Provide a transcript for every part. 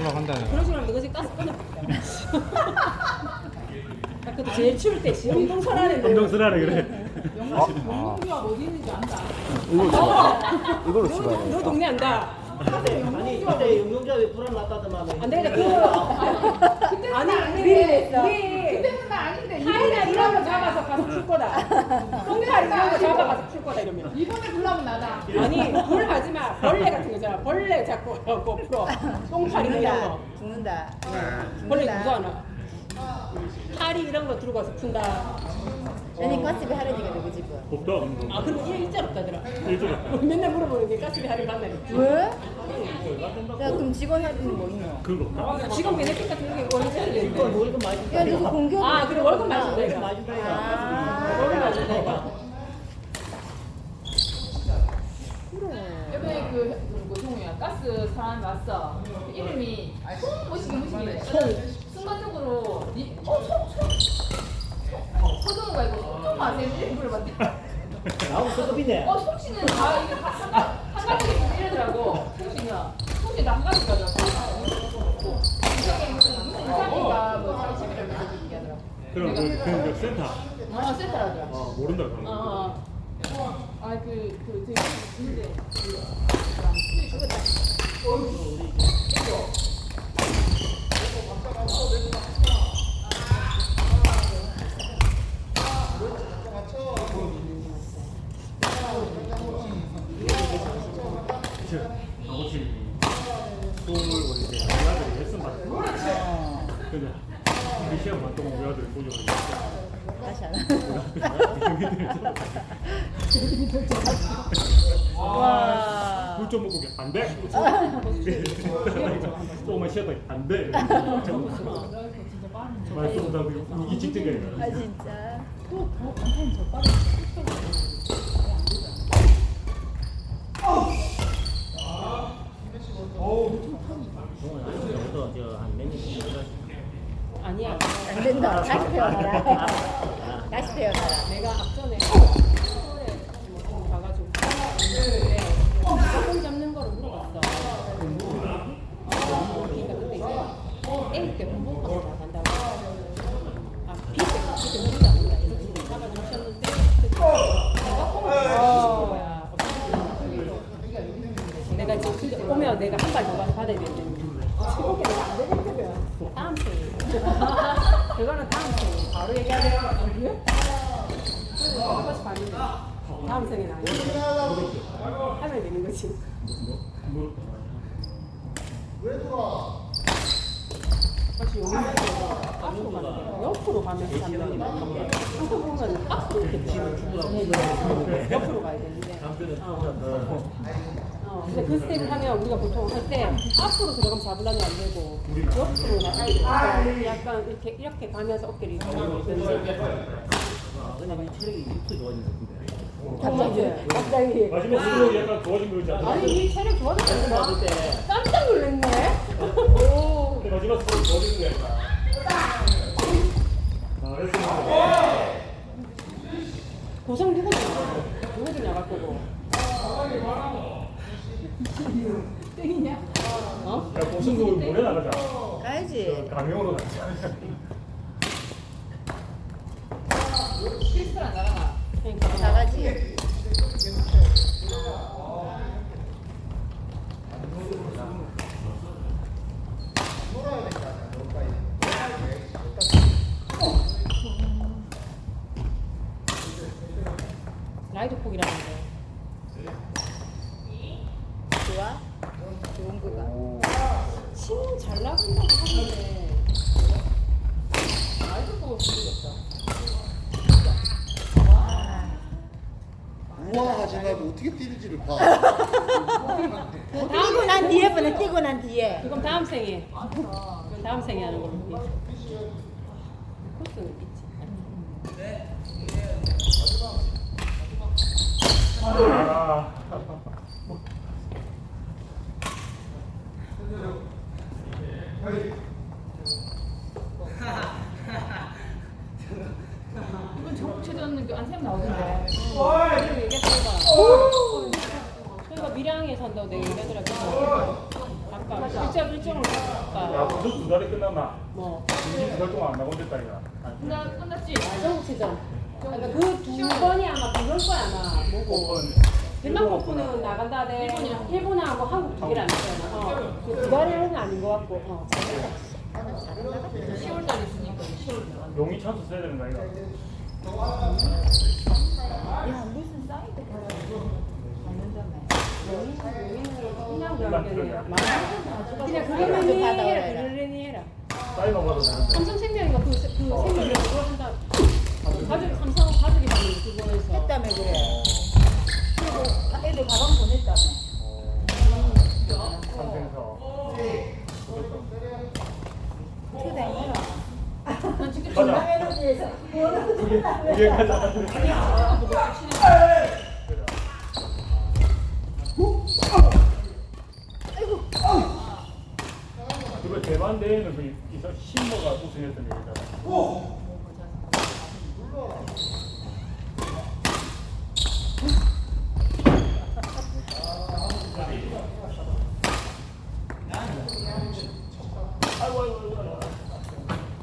연락한다네. 그런 식으로 하면 지금 가스 끊어. 나 그때 제일 추울 때 영동설하는 감정스러워 그래. 영웅이가 어디 있는지 안다. 이걸로 치봐. 이걸로 치봐. 너 동네 안다. 아니 그때 왜 불안 났다더만 안 되겠다. 그 아니 우리 우리 아닌데 이번에 불나면 잡아서. 가서 풀 거다. 똥파리 이런 거 잡아가서 풀 거다 이러면. 이번에 불나면 나다. 아니 불 하지 마. 벌레 같은 거잖아. 벌레 잡고 하고 풀어. 똥파리 뭐 이런 거. 죽는다. 벌레 무서워나. 파리 이런 거 들고 와서 푼다. 아니 가스비 하려니까 누구 집은? 없다. 아 그리고 일 일자 없다더라. 일주일. 맨날 물어보는 게 가스비 만날 있지. 왜? 야 그럼 직원 할때는 뭐 있노? 그런 거 없다. 지금 베네핏 같은 게 원래 해야 되는데. 월급 많이 야 누구 공격? 아 그리고 월급 월급 이거. 많이 준다 아. 월급 많이 준다 이거. 이번에 그 누구 종우야 가스 사람 왔어. 그 이름이 송 무식이 무식이. 순간적으로 니 어송송 소정우가 이거 송정 아세요? 이렇게 물어봤대. 나하고 소급이네 어 송씨는 다 이게 다 한, 가- 한 가지 이러더라고. 그럼 그, 그, 그 센터. 어 센터라더라. 어, 모른다. 그런 거. 어. 아그 그 되게 있는데. 아버지 수업을 우리 이제 우리 아들이 레슨 받고. 근데 우리 시험 봤던 우리 아들이 보여주고. 다시 하나. 와. 물좀 먹고 그냥 안 돼. 조금만 쉬었다 안 돼. 말씀보다 이게 직전이야. 아 진짜. 저도 저한 년씩 아니야. 안 된 다. 다시 태어나라. 다시 태어나라. 내가 앞전에 서울에 뭐 가가지고 근데 조금 잡는 거를 물어봤어. 그러니까 그때 이제 A 때 공부하고 나간다고. 아 B 때 B 때 모르지 않는다. 이렇게 잡아주셨는데 내가 콩을 거야. 내가 지금 진짜 오면 내가 한 발 더 가서 받아야 되는데 지금 내가 안 되겠거든. 다음 생에. 그거는 다음 생에 바로 얘기해야 되는 거 아니야? 한 번씩 봤는데 다음 생에는 아니야. 하면 되는 거지. 다시 여기 앞으로 가는. 옆으로 가면서 잡는 거야. 항상 보면 앞으로 이렇게 돼. 옆으로 가야 되는데. 어, 근데 그 스텝을 하면 우리가 보통 할 때 앞으로 들어가면 잡으려면 안 되고 옆으로 나가야 돼. 약간 이렇게 이렇게 가면서 어깨를 이렇게 이 체력이 육수 좋아진 것 같은데 갑자기 갑자기 마지막 수업 약간 좋아진 거 있지 않아? 아니 이 체력 좋아졌다. 그때 깜짝 놀랐네. 오. 근데 마지막 수업 좋아진 거 약간. 아, 그래서 고생 누구든 누구든 나갈 거고. 땡이냐? 어? 야, 고승도 모레 나가자. 가야지. 강영으로 가자. 크리스탈 안 나가나? 그러니까 나가지. 라이드 폭이라는데. 좋아? 좋은 거가. 침잘 나간다고 하는데. 아이도 보고 모르겠다. 말고 어떻게 뛰는지를 봐. 뛰고 난 뒤에 보내. 뛰고 난 뒤에. 그럼 다음 생에. 그럼 다음 생에 하는 걸로. 코스는 있지. 아. 이건 정체전 그 안샘 나오던데. 그리고 얘기했다가. 그러니까 밀양에 산다고 내가 얘기하더라고. 아까 일정 일정을 야, 벌써 두 달이 끝났나? 뭐 이제 두달 동안 안 나온댔다 이거. 끝나 끝났지. 전국체전 그러니까 그 두 번이 아마 그럴 거야 아마. 뭐고. 덴마크 오픈은 나간다 대. 일본하고 한국 두 개를 안 했잖아 어. 두 달은 아닌 것 같고 어. 10월 달에 있으니까 10월 달. 용이 찬스 써야 되는 거 아이가? 야 무슨 사이드 그냥 그냥 그냥 그거는 그거는 받아와야 해라 돼. 그러려니 해라 사이버 받아도 되는데. 삼성생명인가 그, 그 생명을 그거 한다 가족 삼성 가족이 받는 그거에서 했다며 그래 그리고 애들 가방 보냈다며 삼성에서. 어떻게 다행이라 가자. 이게 가자. 그거 대만 대회는 그 이서 신모가 우승했던 얘기잖아.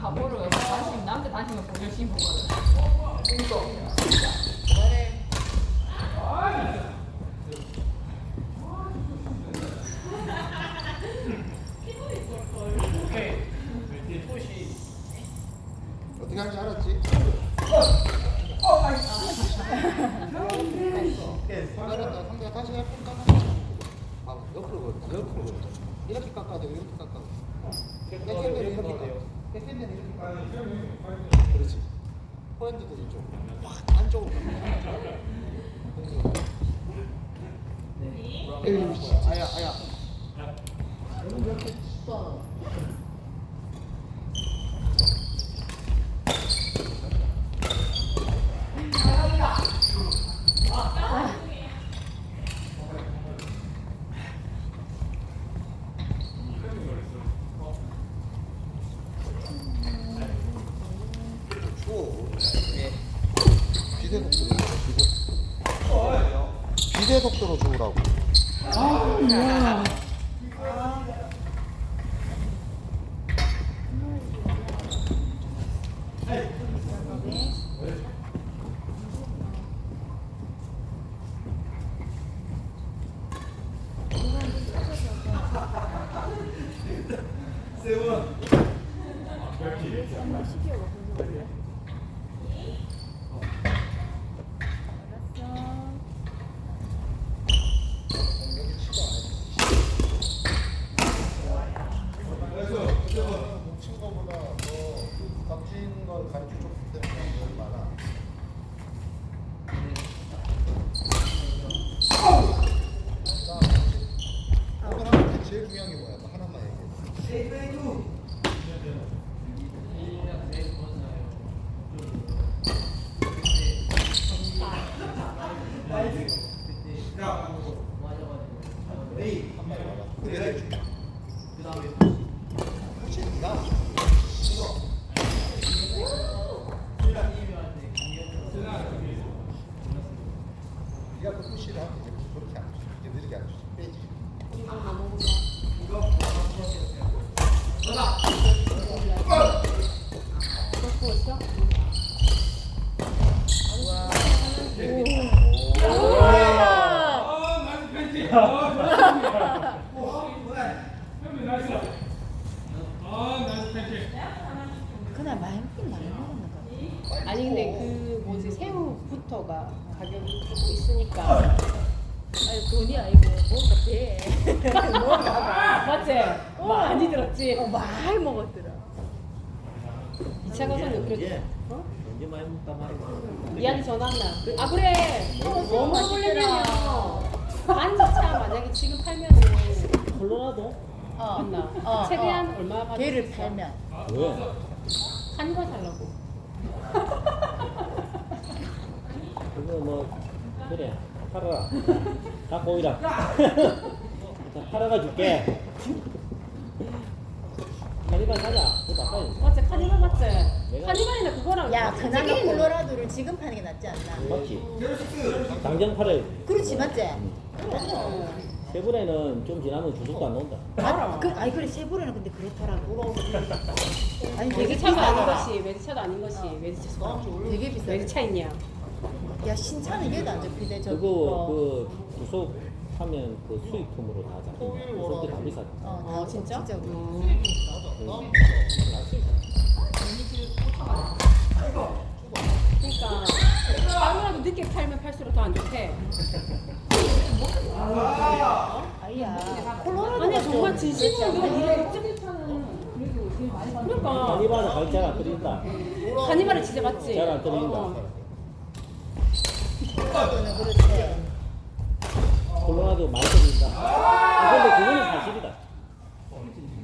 가보를 단심 남자 보기 열심히 보거든. 어떻게 하는지 알았지? 알았다. 상대가 다시 할 건가? 아, 옆으로 걸어. 옆으로 걸어. 이렇게 깎아야 돼. 이렇게 깎아. 뺏기면 이렇게 이렇게 깎아. 그렇지. 포핸드도 이쪽. 확 안쪽으로 깎아. 에이, 씨. 아야, 아야. 추워. 비대 독도로 비대. 독도로 주우라고. 친 거보다 더 걸 가르쳐 줬기 때문에 열이 많아. 오늘한테 제일 중요한 게 뭐야? 너 하나만 얘기해. 한 마리 와봐. 그게 제일 중요해. 그렇지, 네가. 네가 그 푸시를 하면 이제 그렇게 안 주지. 이제 느리게 안 주지. 빼지. 그날 많이 많이 먹었나 봐 아니 근데 그 뭐지 새우부터가 가격이 조금 있으니까 아니 돈이 아니고 뭔가 돼 맞지? 많이 들었지? 어, 많이 먹었더라 2차 가서는 어? 언제 많이 먹다 말이야. 니한테 전화 왔나? 아 그래 너무 걸리냐면 반지차 만약에 지금 팔면은 콜로라도? 어, 맞나? 어, 최대한 어. 얼마 받을 걔를 수 있어? 팔면 왜? 한거 살라고 그거 뭐 그래 팔아라. 갖고 오이라. 자 팔아가 줄게. 카니발 사자. 그거 바꿔야 맞지? 카니발 맞지? 내가- 카니발이나 그거랑 야 그나마 콜로라도를 지금 파는 게 낫지 않나 맞지? 당장 팔아야 돼. 그렇지 맞지? 응. 세브레는 좀 지나면 주석도 안 나온다. 아, 그, 아니 그래 세부레는 근데 그렇더라고. 아니 되게 아닌 비싸더라. 것이 외제차도 아닌 것이 외제차 되게 비싸. 외제차 있냐? 야 신차는 얘도 안 잡히네 저. 그거 어. 그 주석 하면 그 수익품으로 다 잡힌다. 주석도 다 비싸. 어, 어, 진짜? 진짜. 음. 그러니까 하루라도 늦게 팔면 팔수록 더 안 좋대. 아니야. 콜로라도 아니야 정말 진심으로 이래 그러니까 카니발은 잘안 떨어진다. 카니발을 진짜 맞지? 잘안 떨어진다. 어. 콜로라도 많이. 아, 근데 그거는 사실이다.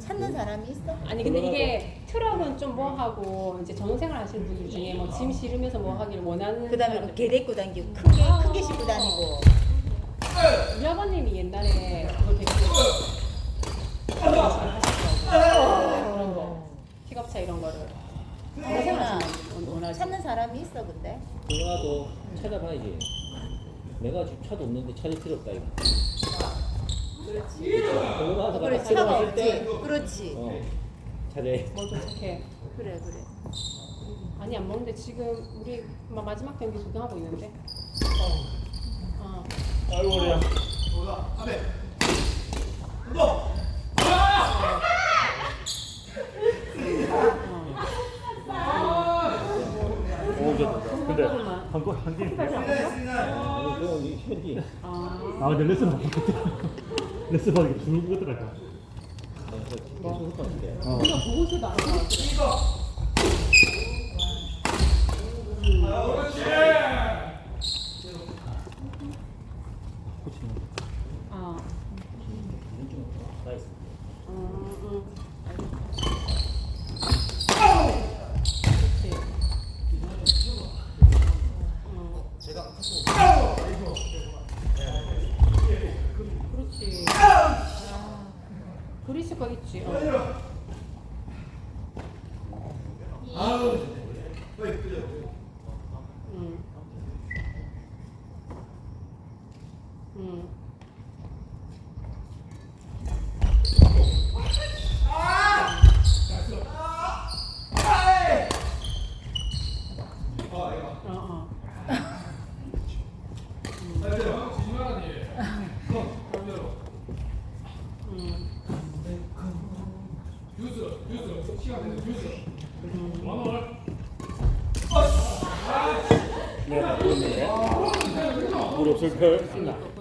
찾는 사람이 있어? 아니 근데 이게 트럭은 좀 뭐 하고 이제 전원생활 하시는 분들 중에 뭐 짐 실으면서 뭐 하기를 원하는 그다음에 사람들. 개 데리고 다니고 큰게 큰게 싣고 다니고. 우리 아버님이 옛날에 그거 되게. 그런 거 픽업차 이런 거를. 원하시 찾는 사람이 있어 근데. 콜로라도 찾아봐야지. 내가 지금 차도 없는데 찾을 필요 없다 이거. 콜로라도가 그래 딱 차가 없지. 때, 그렇지. 어, 찾아야 뭐 도착해 그래 그래. 아니 안 먹는데 지금 우리 마- 마지막 경기 구경하고 있는데? 어. 아이고 우리야. 오, 이제 근데 한골한 게임. 아, 아 근데 레슨 받겠다. 레슨 받기 죽을 것 흩었는데. 어. 보고서도 안 나왔어 아, 나이스. 음, 음. 그렇지. 어, 제가 하수 그렇지. 그리스 거 있지. 어. 음. 음. 어, 어. 음. 네, 그렇네. 물 없을 걸.